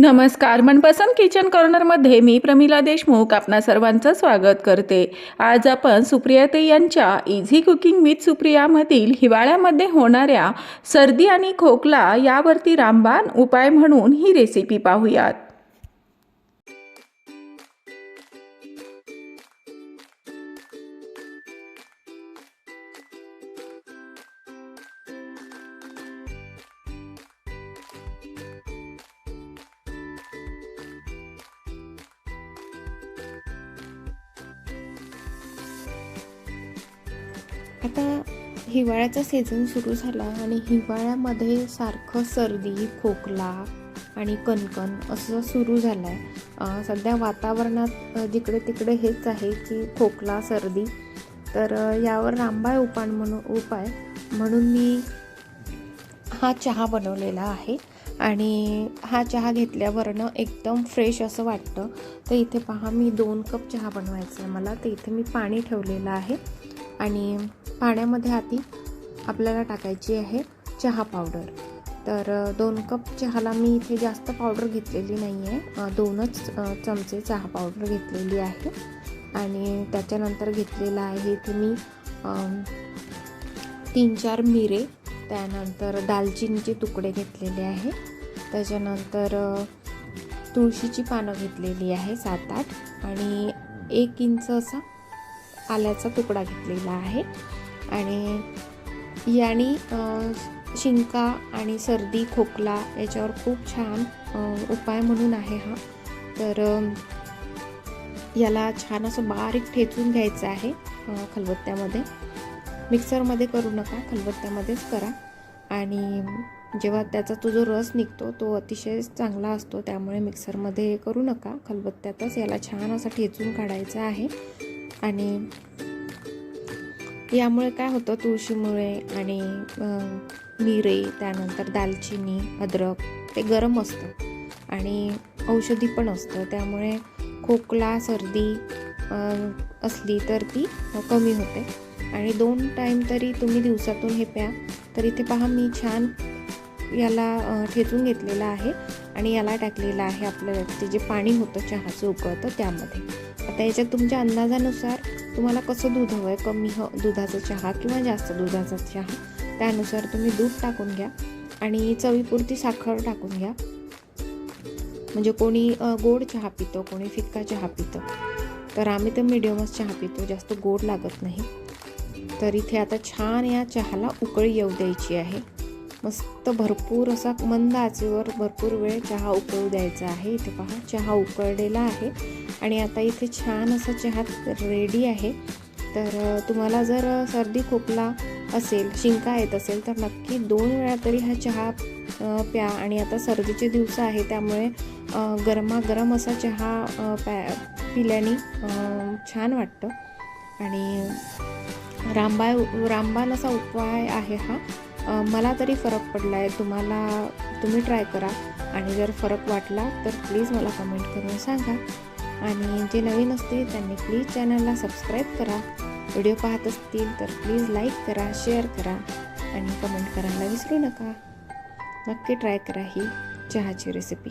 नमस्कार. मनपसंत किचन कॉर्नरमध्ये मी प्रमिला देशमुख आपणा सर्वांचं स्वागत करते. आज आपण सुप्रियाते यांच्या इझी कुकिंग विथ सुप्रियामधील हिवाळ्यामध्ये होणाऱ्या सर्दी आणि खोकला यावरती रामबाण उपाय म्हणून ही रेसिपी पाहूयात. आता हिवाळ्याचा सीझन सुरू झाला आणि हिवाळ्यामध्ये सारखं सर्दी खोकला आणि कणकण असं सुरू झालं आहे सध्या वातावरणात जिकडे तिकडे हेच आहे की खोकला सर्दी. तर यावर रामबाळ उपाय म्हणून उपाय म्हणून मी हा चहा बनवलेला आहे. आणि हा चहा घेतल्यावरनं एकदम फ्रेश असं वाटतं. तर इथे पहा मी दोन कप चहा बनवायचा आहे मला. तर इथे मी पाणी ठेवलेलं आहे. आणि पाण्यामध्ये आधी आपल्याला टाकायची आहे चहा पावडर. तर दोन कप चहाला मी इथे जास्त पावडर घेतलेली नाही आहे दोनच चमचे चहा पावडर घेतलेली आहे. आणि त्याच्यानंतर घेतलेलं आहे इथे मी तीन चार मिरे. त्यानंतर दालचिनीचे तुकडे घेतलेले आहे. त्याच्यानंतर तुळशीची पानं घेतलेली आहे सात आठ. आणि एक इंच असा आल्याचा तुकडा घेतलेला आहे. आणि याने शिंका आणि सर्दी खोकला याच्यावर खूप छान उपाय म्हणून आहे हा. तर याला छान असं बारीक ठेचून घ्यायचं आहे खलबत्त्यामध्ये. मिक्सरमध्ये करू नका खलबत्त्यामध्येच करा. आणि जेव्हा त्याचा तो जो रस निघतो तो अतिशय चांगला असतो त्यामुळे मिक्सरमध्ये करू नका. खलबत्त्यातच याला छान असा ठेचून काढायचा आहे. आणि यामुळे काय होतं तुळशीमुळे आणि मिरे त्यानंतर दालचिनी अद्रक ते गरम असतं आणि औषधी पण असतं. त्यामुळे खोकला सर्दी असली तर ती कमी होते. आणि दोन टाईम तरी तुम्ही दिवसातून हे प्या. तर इथे पहा मी छान याला ठेचून घेतलेलं आहे आणि याला टाकलेलं आहे आपल्याला ते जे पाणी होतं चहाचं उकळतं त्यामध्ये. आता याच्यात तुमच्या अंदाजानुसार तुम्हाला कसं दूध हवं आहे कमी ह दुधाचा चहा किंवा जास्त दुधाचा चहा? त्यानुसार तुम्ही दूध टाकून घ्या आणि चवीपुरती साखर टाकून घ्या. म्हणजे कोणी गोड चहा पितो कोणी फिक्का चहा पितं. तर आम्ही तर मिडियमच चहा पितो जास्त गोड लागत नाही. तर इथे आता छान या चहाला उकळी येऊ द्यायची आहे. मस्त भरपूर असा मंद आचेवर भरपूर वेळ चहा उकळू द्यायचा आहे. इथे पहा चहा उकळलेला आहे. आणि आता इथे छान असा चहा रेडी आहे. तर तुम्हाला जर सर्दी खोकला असेल शिंका येत असेल तर नक्की दोन वेळा तरी हा चहा प्या. आणि आता सर्दीचे दिवस आहे त्यामुळे गरमागरम असा चहा प्या पिल्याने छान वाटतं. आणि रामबाय रामबाण असा उपाय आहे हा. मला तरी फरक पडला आहे तुम्हाला तुम्ही ट्राय करा. आणि जर फरक वाटला तर प्लीज मला कमेंट करून सांगा. आणि जे नवीन असतील त्यांनी प्लीज चॅनलला सबस्क्राईब करा. व्हिडिओ पाहत असतील तर प्लीज लाईक करा शेअर करा. आणि कमेंट करायला विसरू नका. नक्की ट्राय करा ही चहाची रेसिपी